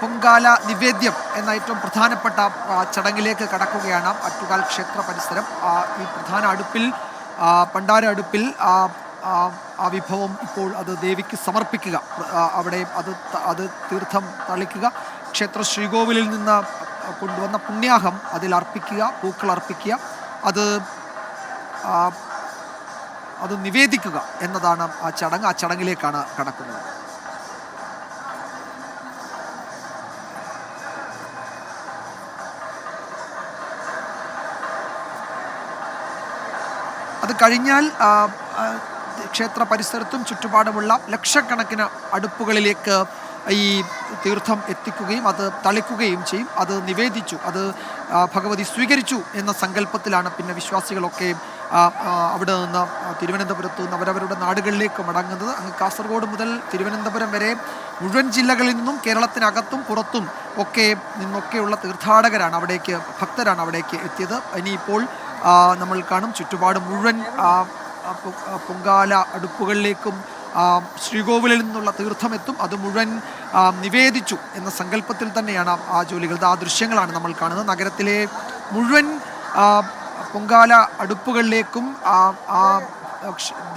പൊങ്കാല നിവേദ്യം എന്ന ഏറ്റവും പ്രധാനപ്പെട്ട ചടങ്ങിലേക്ക് കടക്കുകയാണ് അറ്റുകാൽ ക്ഷേത്ര പരിസരം. ഈ പ്രധാന അടുപ്പിൽ പണ്ടാര അടുപ്പിൽ ആ, വിഭവം ഇപ്പോൾ അത് ദേവിക്ക് സമർപ്പിക്കുക. അവിടെ അത് അത് തീർത്ഥം തളിക്കുക. ക്ഷേത്ര ശ്രീകോവിലിൽ നിന്ന് കൊണ്ടുവന്ന പുണ്യാഹം അതിൽ അർപ്പിക്കുക പൂക്കൾ അർപ്പിക്കുക. അത് അത് നിവേദിക്കുക എന്നതാണ് ആ ചടങ്ങ്. ആ ചടങ്ങിലേക്കാണ് കടക്കുന്നത്. അത് കഴിഞ്ഞാൽ ക്ഷേത്ര പരിസരത്തും ചുറ്റുപാടുമുള്ള ലക്ഷക്കണക്കിന് അടുപ്പുകളിലേക്ക് ഈ തീർത്ഥം എത്തിക്കുകയും അത് തളിക്കുകയും ചെയ്യും. അത് നിവേദിച്ചു. അത് ഭഗവതി സ്വീകരിച്ചു എന്ന സങ്കല്പത്തിലാണ് പിന്നെ വിശ്വാസികളൊക്കെ അവിടെ നിന്ന് തിരുവനന്തപുരത്ത് നിന്ന് അവരവരുടെ നാടുകളിലേക്ക് മടങ്ങുന്നത്. അങ്ങ് കാസർഗോഡ് മുതൽ തിരുവനന്തപുരം വരെ മുഴുവൻ ജില്ലകളിൽ നിന്നും കേരളത്തിനകത്തും പുറത്തും ഒക്കെ നിന്നൊക്കെയുള്ള തീർത്ഥാടകരാണ് അവിടേക്ക് ഭക്തരാണ് അവിടേക്ക് എത്തിയത്. ഇനിയിപ്പോൾ നമ്മൾ കാണും ചുറ്റുപാട് മുഴുവൻ പൊങ്കാല അടുപ്പുകളിലേക്കും ശ്രീകോവിലിൽ നിന്നുള്ള തീർത്ഥമെത്തും അത് മുഴുവൻ നിവേദിച്ചു എന്ന സങ്കല്പത്തിൽ തന്നെയാണ് ആ- ജോലികൾ. ആ ദൃശ്യങ്ങളാണ് നമ്മൾ കാണുന്നത്. നഗരത്തിലെ മുഴുവൻ പൊങ്കാല അടുപ്പുകളിലേക്കും ആ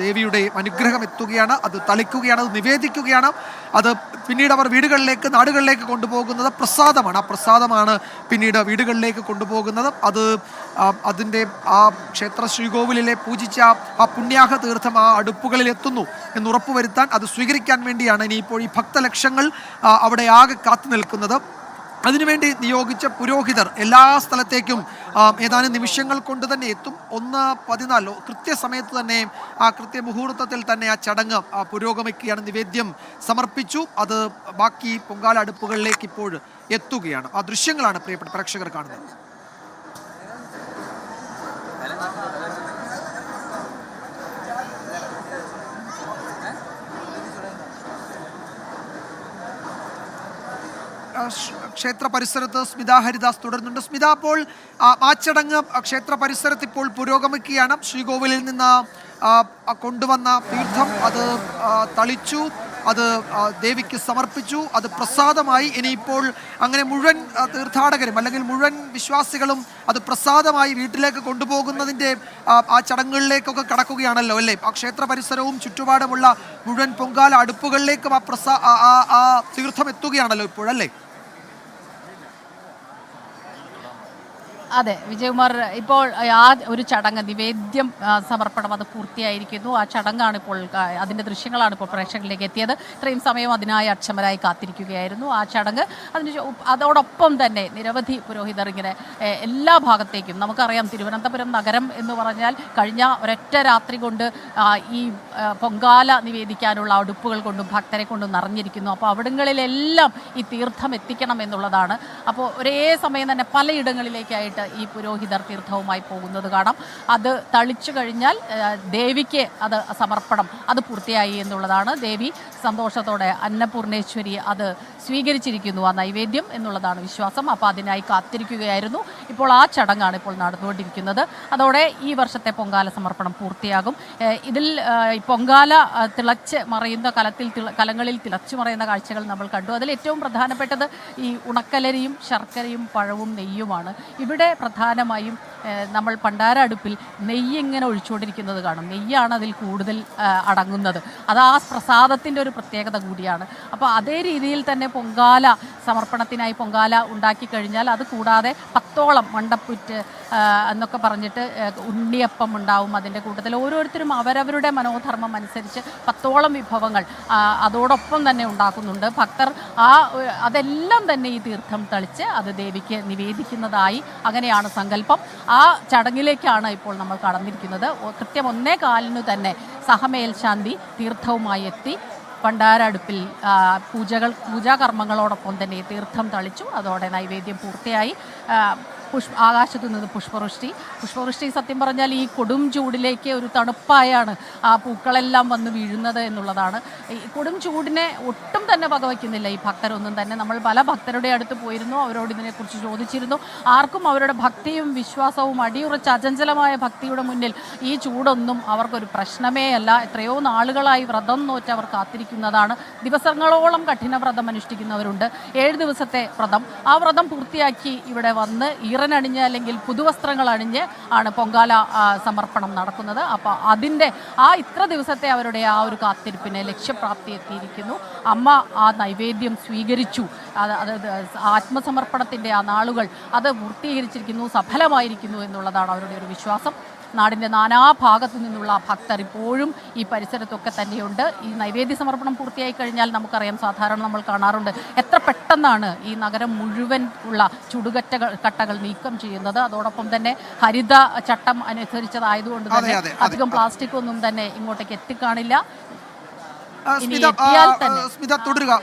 ദേവിയുടെ അനുഗ്രഹം എത്തുകയാണ് അത് തളിക്കുകയാണ് അത് നിവേദിക്കുകയാണ്. അത് പിന്നീട് അവർ വീടുകളിലേക്ക് നാടുകളിലേക്ക് കൊണ്ടുപോകുന്നത് പ്രസാദമാണ്. ആ പ്രസാദമാണ് പിന്നീട് വീടുകളിലേക്ക് കൊണ്ടുപോകുന്നത്. അത് അതിന്റെ ആ ക്ഷേത്ര ശ്രീകോവിലിലെ പൂജിച്ച ആ പുണ്യാഹ തീർത്ഥം ആ അടുപ്പുകളിൽ എത്തുന്നു എന്ന് ഉറപ്പുവരുത്താൻ അത് സ്വീകരിക്കാൻ വേണ്ടിയാണ് ഇനിയിപ്പോൾ ഈ ഭക്തലക്ഷങ്ങൾ അവിടെ ആകെ കാത്തു നിൽക്കുന്നത് അതിനുവേണ്ടി നിയോഗിച്ച പുരോഹിതർ എല്ലാ സ്ഥലത്തേക്കും ഏതാനും നിമിഷങ്ങൾ കൊണ്ട് തന്നെ എത്തും. ഒന്ന് പതിനാല് കൃത്യസമയത്ത് തന്നെ ആ കൃത്യ മുഹൂർത്തത്തിൽ തന്നെ ആ ചടങ്ങ് പുരോഗമിക്കുകയാണ്. നിവേദ്യം സമർപ്പിച്ചു. അത് ബാക്കി പൊങ്കാല അടുപ്പുകളിലേക്ക് ഇപ്പോൾ എത്തുകയാണ്. ആ ദൃശ്യങ്ങളാണ് പ്രിയപ്പെട്ട പ്രേക്ഷകർ കാണുന്നത്. ക്ഷേത്ര പരിസരത്ത് സ്മിത ഹരിദാസ് തുടരുന്നുണ്ട്. സ്മിത അപ്പോൾ ആ, ചടങ്ങ് ക്ഷേത്ര പരിസരത്ത് ഇപ്പോൾ പുരോഗമിക്കുകയാണ്. ശ്രീകോവിലിൽ നിന്ന് കൊണ്ടുവന്ന തീർത്ഥം അത് തളിച്ചു അത് ദേവിക്ക് സമർപ്പിച്ചു അത് പ്രസാദമായി. ഇനിയിപ്പോൾ അങ്ങനെ മുഴുവൻ തീർത്ഥാടകരും അല്ലെങ്കിൽ മുഴുവൻ വിശ്വാസികളും അത് പ്രസാദമായി വീട്ടിലേക്ക് കൊണ്ടുപോകുന്നതിന്റെ ആ, ചടങ്ങുകളിലേക്കൊക്കെ കടക്കുകയാണല്ലോ അല്ലേ? ആ ക്ഷേത്ര പരിസരവും ചുറ്റുപാടുമുള്ള മുഴുവൻ പൊങ്കാല അടുപ്പുകളിലേക്കും ആ പ്രസാ ആ തീർത്ഥം എത്തുകയാണല്ലോ ഇപ്പോഴല്ലേ? അതെ വിജയകുമാർ ഇപ്പോൾ ആ ഒരു ചടങ്ങ് നിവേദ്യം സമർപ്പണം അത് പൂർത്തിയായിരിക്കുന്നു. ആ ചടങ്ങാണ് ഇപ്പോൾ അതിന്റെ ദൃശ്യങ്ങളാണ് ഇപ്പോൾ പ്രേക്ഷകരിലേക്ക് എത്തിയത്. ഇത്രയും സമയം അതിനായി അക്ഷമരായി കാത്തിരിക്കുകയായിരുന്നു ആ ചടങ്ങ്. അതിന് അതോടൊപ്പം തന്നെ നിരവധി പുരോഹിതർ ഇങ്ങനെ എല്ലാ ഭാഗത്തേക്കും നമുക്കറിയാം തിരുവനന്തപുരം നഗരം എന്ന് പറഞ്ഞാൽ കഴിഞ്ഞ ഒരൊറ്റ രാത്രി കൊണ്ട് ഈ പൊങ്കാല നിവേദിക്കാനുള്ള അടുപ്പുകൾ കൊണ്ടും ഭക്തരെ കൊണ്ടും നിറഞ്ഞിരിക്കുന്നു. അപ്പോൾ അവിടങ്ങളിലെല്ലാം ഈ തീർത്ഥം എത്തിക്കണം എന്നുള്ളതാണ്. അപ്പോൾ ഒരേ സമയം തന്നെ പലയിടങ്ങളിലേക്കായിട്ട് ഈ പുരോഹിതർ തീർത്ഥവുമായി പോകുന്നത് കാണാം. അത് തളിച്ചു കഴിഞ്ഞാൽ ദേവിക്ക് അത് സമർപ്പണം അത് പൂർത്തിയായി എന്നുള്ളതാണ്. ദേവി സന്തോഷത്തോടെ അന്നപൂർണേശ്വരി അത് സ്വീകരിച്ചിരിക്കുന്നു ആ നൈവേദ്യം എന്നുള്ളതാണ് വിശ്വാസം. അപ്പോൾ അതിനായി കാത്തിരിക്കുകയായിരുന്നു. ഇപ്പോൾ ആ ചടങ്ങാണ് ഇപ്പോൾ നടന്നുകൊണ്ടിരിക്കുന്നത്. അതോടെ ഈ വർഷത്തെ പൊങ്കാല സമർപ്പണം പൂർത്തിയാകും. ഇതിൽ പൊങ്കാല തിളച്ച് മറയുന്ന കലത്തിൽ കലങ്ങളിൽ തിളച്ചു മറയുന്ന കാഴ്ചകൾ നമ്മൾ കണ്ടു. അതിൽ ഏറ്റവും പ്രധാനപ്പെട്ടത് ഈ ഉണക്കലരിയും ശർക്കരയും പഴവും നെയ്യുമാണ്. ഇവിടെ പ്രധാനമായും നമ്മൾ പണ്ടാര അടുപ്പിൽ നെയ്യ് ഇങ്ങനെ ഒഴിച്ചുകൊണ്ടിരിക്കുന്നത് കാണും. നെയ്യാണ് അതിൽ കൂടുതൽ അടങ്ങുന്നത്. അത് ആ പ്രസാദത്തിന്റെ ഒരു പ്രത്യേകത കൂടിയാണ്. അപ്പോൾ അതേ രീതിയിൽ തന്നെ പൊങ്കാല സമർപ്പണത്തിനായി പൊങ്കാല ഉണ്ടാക്കി കഴിഞ്ഞാൽ അത് കൂടാതെ പത്തോളം മണ്ടപ്പുറ്റ് എന്നൊക്കെ പറഞ്ഞിട്ട് ഉണ്ണിയപ്പം ഉണ്ടാവും അതിന്റെ കൂട്ടത്തിൽ. ഓരോരുത്തരും അവരവരുടെ മനോധർമ്മം അനുസരിച്ച് പത്തോളം വിഭവങ്ങൾ അതോടൊപ്പം തന്നെ ഉണ്ടാക്കുന്നുണ്ട്. ഭക്തർ ആ അതെല്ലാം തന്നെ ഈ തീർത്ഥം തളിച്ച് അത് ദേവിക്ക് നിവേദിക്കുന്നതായി അങ്ങനെയാണ് സങ്കല്പം. ആ ചടങ്ങിലേക്കാണ് ഇപ്പോൾ നമ്മൾ കടന്നിരിക്കുന്നത്. കൃത്യം ഒന്നേ കാലിനു തന്നെ സഹമേൽശാന്തി തീർത്ഥവുമായി എത്തി. പണ്ടാരടുപ്പിൽ പൂജകൾ പൂജാകർമ്മങ്ങളോടൊപ്പം തന്നെ തീർത്ഥം തളിച്ചു. അതോടെ നൈവേദ്യം പൂർത്തിയായി. പുഷ്പ ആകാശത്ത് നിന്ന് പുഷ്പവൃഷ്ടി. പുഷ്പവൃഷ്ടി സത്യം പറഞ്ഞാൽ ഈ കൊടും ചൂടിലേക്ക് ഒരു തണുപ്പായാണ് ആ പൂക്കളെല്ലാം വന്ന് വീഴുന്നത് എന്നുള്ളതാണ്. ഈ കൊടും ചൂടിനെ ഒട്ടും തന്നെ വകവയ്ക്കുന്നില്ല ഈ ഭക്തരൊന്നും തന്നെ. നമ്മൾ പല ഭക്തരുടെ അടുത്ത് പോയിരുന്നു അവരോട് ഇതിനെക്കുറിച്ച് ചോദിച്ചിരുന്നു. ആർക്കും അവരുടെ ഭക്തിയും വിശ്വാസവും അടിയുറച്ച അചഞ്ചലമായ ഭക്തിയുടെ മുന്നിൽ ഈ ചൂടൊന്നും അവർക്കൊരു പ്രശ്നമേ അല്ല. എത്രയോ നാളുകളായി വ്രതം നോറ്റ് അവർ കാത്തിരിക്കുന്നതാണ്. ദിവസങ്ങളോളം കഠിന വ്രതം അനുഷ്ഠിക്കുന്നവരുണ്ട് ഏഴ് ദിവസത്തെ വ്രതം. ആ വ്രതം പൂർത്തിയാക്കി ഇവിടെ വന്ന് ഈറനണിഞ്ഞ് അല്ലെങ്കിൽ പുതുവസ്ത്രങ്ങൾ അണിഞ്ഞ് ആണ് പൊങ്കാല സമർപ്പണം നടക്കുന്നത്. അപ്പോൾ അതിന്റെ ആ ഇത്ര ദിവസത്തെ അവരുടെ ആ ഒരു കാത്തിരിപ്പിന് ലക്ഷ്യപ്രാപ്തി എത്തിയിരിക്കുന്നു. അമ്മ ആ നൈവേദ്യം സ്വീകരിച്ചു. അത് അത് ആത്മസമർപ്പണത്തിന്റെ ആ നാളുകൾ അത് പൂർത്തീകരിച്ചിരിക്കുന്നു സഫലമായിരിക്കുന്നു എന്നുള്ളതാണ് അവരുടെ ഒരു വിശ്വാസം. നാടിന്റെ നാനാഭാഗത്തു നിന്നുള്ള ഭക്തർ ഇപ്പോഴും ഈ പരിസരത്തൊക്കെ തന്നെയുണ്ട്. ഈ നൈവേദ്യ സമർപ്പണം പൂർത്തിയായി കഴിഞ്ഞാൽ നമുക്കറിയാം സാധാരണ നമ്മൾ കാണാറുണ്ട് എത്ര പെട്ടെന്നാണ് ഈ നഗരം മുഴുവൻ ഉള്ള ചുടുകറ്റകൾ കട്ടകൾ നീക്കം ചെയ്യുന്നത്. അതോടൊപ്പം തന്നെ ഹരിത ചട്ടം അനുസരിച്ചതായതുകൊണ്ട് തന്നെ. അധികം പ്ലാസ്റ്റിക് ഒന്നും തന്നെ ഇങ്ങോട്ടേക്ക് എത്തിക്കാണില്ല. സ്മിത തുടരുക.